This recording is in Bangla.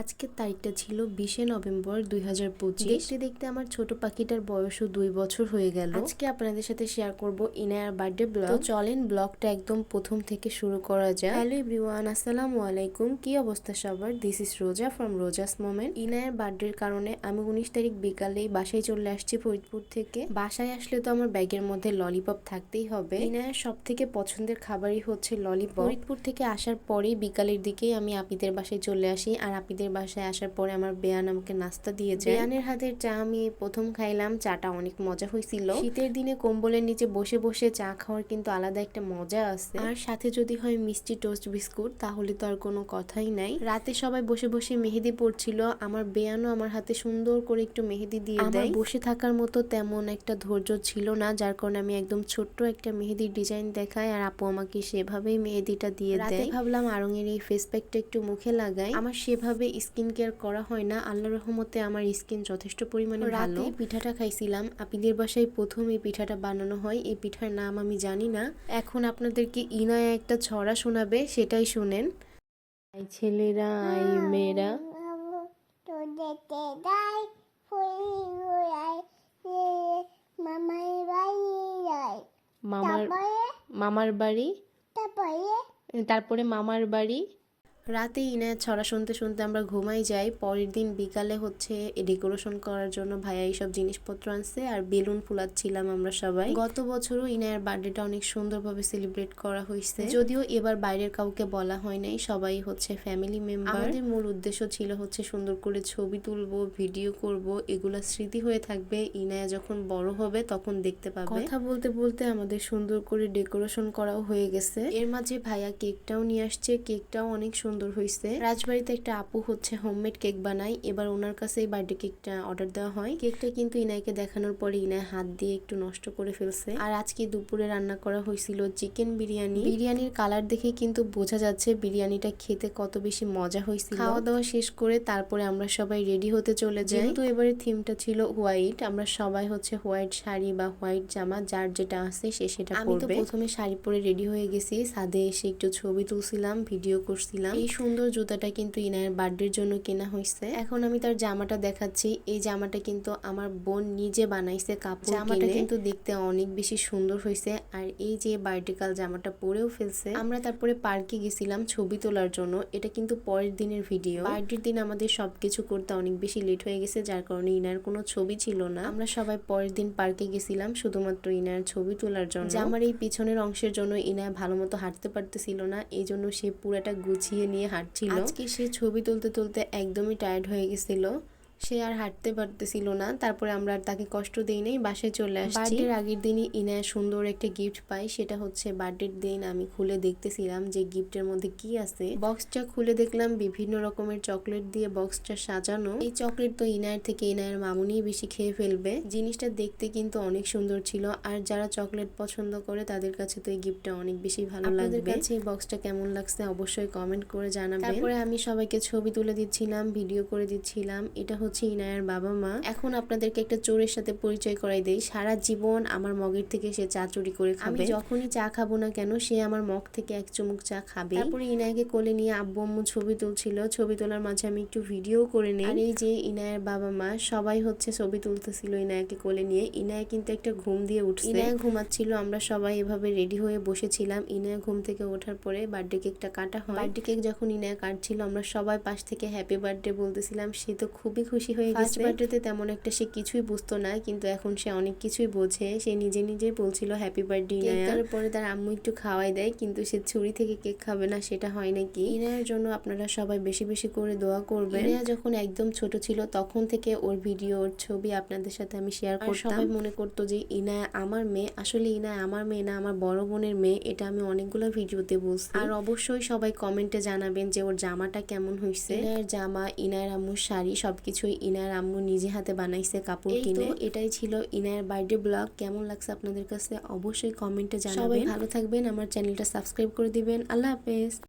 আজকের তারিখটা ছিল বিশে নভেম্বর দুই হাজার পঁচিশ। দেখতে দেখতে আমার ছোট পাখিটার বয়সও দুই বছর হয়ে গেল। আজকে আপনাদের সাথে শেয়ার করব ইনায়ার বার্থডে ব্লগ। তো চলেন ব্লগটা একদম প্রথম থেকে শুরু করা যায় হ্যালো এভরিওয়ান আসসালামু আলাইকুম। কি অবস্থা সবার? This is Roza from Roza's moment ইনায়ার বার্থডের কারণে আমি উনিশ তারিখ বিকালেই বাসায় চলে আসছি ফরিদপুর থেকে। বাসায় আসলে তো আমার ব্যাগের মধ্যে ললিপপ থাকতেই হবে। ইনায়ার সব থেকে পছন্দের খাবারই হচ্ছে ললিপপ ফরিদপুর থেকে আসার পরেই বিকালের দিকেই আমি আপিদের বাসায় চলে আসি। আর আপিদের বাসায় আসার পরে আমার বেয়ান আমাকে নাস্তা দিয়ে যায়। বেয়ানের হাতের চা আমি প্রথম খাইলাম চাটা অনেক মজা হয়েছিল শীতের দিনে কম্বলের নিচে বসে বসে চা খাওয়ার কিন্তু আলাদা একটা মজা আছে। আর সাথে যদি হয় মিষ্টি টোস্ট বিস্কুট তাহলে তো আর কোনো কথাই নাই। রাতে সবাই বসে বসে মেহেদি পড়ছিল আমার বেয়ানও আমার হাতে সুন্দর করে একটু মেহেদি দিয়ে দেয়। বসে থাকার মতো তেমন একটা ধৈর্য ছিল না যার কারণে আমি একদম ছোট্ট একটা মেহেদির ডিজাইন দেখাই আর আপু আমাকে সেভাবেই মেহেদিটা দিয়ে দেয়। ভাবলাম আরঙের এই ফেস প্যাকটা একটু মুখে লাগাই। আমার সেভাবে স্কিন কেয়ার করা হয় না আল্লাহ রহমতে আমার স্কিন যথেষ্ট পরিমাণে ভালো। পিঠাটা খাইছিলাম। আপিদের বাসায় প্রথম এই পিঠাটা বানানো হয়। এই পিঠার নাম আমি জানি না। এখন আপনাদেরকে ইনায়া একটা ছড়া শোনাবে সেটাই শুনেন। আই ছেলেরা আই মেয়েরা। মামার মামার বাড়ি? তারপরে মামার বাড়ি? রাতে ইনায়াত ছড়া শুনতে শুনতে আমরা ঘুমাই যাই। পরের দিন বিকালে হচ্ছে ডেকোরেশন করার জন্য ভাইয়া এইসব জিনিসপত্র আনছে আর বেলুন ফুলাচ্ছিলাম আমরা সবাই। গত বছরও ইনায়ার বার্থডেটা অনেক সুন্দরভাবে সেলিব্রেট করা হয়েছে। যদিও এবার বাইরের কাউকে বলা হয় নাই, সবাই হচ্ছে ফ্যামিলি মেম্বার আমাদের মূল উদ্দেশ্য ছিল হচ্ছে সুন্দর করে ছবি তুলবো ভিডিও করব, এগুলা স্মৃতি হয়ে থাকবে। ইনায়া যখন বড় হবে তখন দেখতে পাবে। কথা বলতে বলতে আমাদের সুন্দর করে ডেকোরেশন করাও হয়ে গেছে। এর মাঝে ভাইয়া কেকটাও নিয়ে আসছে। কেকটাও অনেক সুন্দর হয়েছে রাজবাড়িতে একটা আপু হচ্ছে হোমমেড কেক বানায়। এবার ওনার কাছে এই বার্থডে কেকটা অর্ডার দেওয়া হয়। কেকটা কিন্তু ইনাইকে দেখানোর পরে ইনায় হাত দিয়ে একটু নষ্ট করে ফেলছে। আর আজকে দুপুরে রান্না করা হয়েছিল চিকেন বিরিয়ানি। বিরিয়ানির কালার দেখে কিন্তু বোঝা যাচ্ছে বিরিয়ানিটা খেতে কত বেশি মজা হয়েছিল। খাওয়া দাওয়া শেষ করে তারপরে আমরা সবাই রেডি হতে চলে যাই। যেহেতু এবারে থিমটা ছিল হোয়াইট আমরা সবাই হচ্ছে হোয়াইট শাড়ি বা হোয়াইট জামা যার যেটা আছে সে সেটা আমি তো প্রথমে শাড়ি পরে রেডি হয়ে গেছি। সাদে এসে একটু ছবি তুলছিলাম ভিডিও করছিলাম। এই সুন্দর জুতাটা কিন্তু ইনায়ের বার্থডের জন্য কেনা হয়েছে। এখন আমি তার জামাটা দেখাচ্ছি। এই জামাটা কিন্তু আমার বোন নিজে বানাইছে কাপড় জামাটা কিন্তু দেখতে অনেক বেশি সুন্দর হয়েছে। আর এই যে বার্টিকাল জামাটা পরেও ফেলছে। আমরা তারপরে পার্কে গেছিলাম ছবি তোলার জন্য। এটা কিন্তু পরের দিনের ভিডিও বার্থডের দিন আমাদের সবকিছু করতে অনেক বেশি লেট হয়ে গেছে যার কারণে ইনার কোনো ছবি ছিল না। আমরা সবাই পরের দিন পার্কে গেছিলাম শুধুমাত্র ইনার ছবি তোলার জন্য। জামার এই পিছনের অংশের জন্য ইনা ভালো মতো হাঁটতে পারতেছিল না। এই জন্য সে পুরাটা গুছিয়ে নিয়ে হাঁটছিল। আজকে সে ছবি তুলতে তুলতে একদমই টায়ার্ড হয়ে গেছিল। সে আর হাঁটতে পারতেছিল না। তারপরে আমরা আর তাকে কষ্ট দেই নাই বাসায় চলে আসছি। বার্থডের আগের দিনই ইনায় সুন্দর একটা গিফট পাই সেটা হচ্ছে বার্থডের দিন আমি খুলে দেখতেছিলাম যে গিফটের মধ্যে কি আছে। বক্সটা খুলে দেখলাম বিভিন্ন রকমের চকলেট দিয়ে বক্সটা সাজানো। এই চকলেট তো ইনায়ের থেকে ইনায়ের মামুনিই বেশি খেয়ে ফেলবে। জিনিসটা দেখতে কিন্তু অনেক সুন্দর ছিল আর যারা চকলেট পছন্দ করে তাদের কাছে তো এই গিফটটা অনেক বেশি ভালো লাগবে। কাছে এই বক্সটা কেমন লাগছে অবশ্যই কমেন্ট করে জানাবেন। তারপরে আমি সবাইকে ছবি তুলে দিচ্ছিলাম ভিডিও করে দিচ্ছিলাম। এটা হচ্ছে ইনায়ার বাবা মা। এখন আপনাদেরকে একটা চোরের সাথে পরিচয় করাই দেই। সারা জীবন আমার মগের থেকে সে চা চুরি করে খাবে। যখনই চা খাব না কেন সে আমার মগ থেকে এক চুমুক চা খাবে। তারপরে ইনায়াকে কোলে নিয়ে আব্বু আম্মু ছবি তুলছিল। ছবি তোলার মাঝে আমি একটু ভিডিও করে নেই। আর এই যে ইনায়ের বাবা মা সবাই হচ্ছে ছবি তুলতেছিল ইনায়াকে কোলে নিয়ে। ইনায়া কিন্তু একটা ঘুম দিয়ে উঠছে। ইনায়া ঘুমাচ্ছিল আমরা সবাই এভাবে রেডি হয়ে বসেছিলাম। ইনায়া ঘুম থেকে ওঠার পরে বার্থডে কেকটা কাটা হয়। বার্থডে কেক যখন ইনায়া কাটছিল আমরা সবাই পাশ থেকে হ্যাপি বার্থডে বলতেছিলাম। সে তো খুবই খুশি হয়ে গেছে। বার্থডেতে তেমন একটা সে কিছুই বুঝতো না কিন্তু এখন সে অনেক কিছুই বোঝে। সে নিজে নিজেই বলছিল হ্যাপি বার্থডে ইনায়ার পরে তার আম্মু একটু খাওয়াই দেয় কিন্তু সে ছুরি থেকে কেক খাবে না সেটা হয় নাকি? ইনায়ার জন্য আপনারা সবাই বেশি বেশি করে দোয়া করবেন। ইনায়া যখন একদম ছোট ছিল তখন থেকে ওর ভিডিও ওর ছবি আপনাদের সাথে আমি শেয়ার করতাম। সবাই মনে করতো যে ইনায়া আমার মেয়ে। আসলে ইনায়া আমার মেয়ে না আমার বড় বোনের মেয়ে এটা আমি অনেকগুলো ভিডিওতে বলছি। আর অবশ্যই সবাই কমেন্টে জানাবেন যে ওর জামাটা কেমন হয়েছে ইনায়ের জামা ইনায়ের আম্মুর শাড়ি সবকিছুই ইনার আম্মু নিজে হাতে বানাইছে কাপড় কিনে। এটাই ছিল ইনার বার্থডে ব্লগ। কেমন লাগছে আপনাদের কাছে অবশ্যই কমেন্টে জানাবেন। ভালো থাকবেন আমার চ্যানেলটা সাবস্ক্রাইব করে দিবেন। আল্লাহ হাফেজ।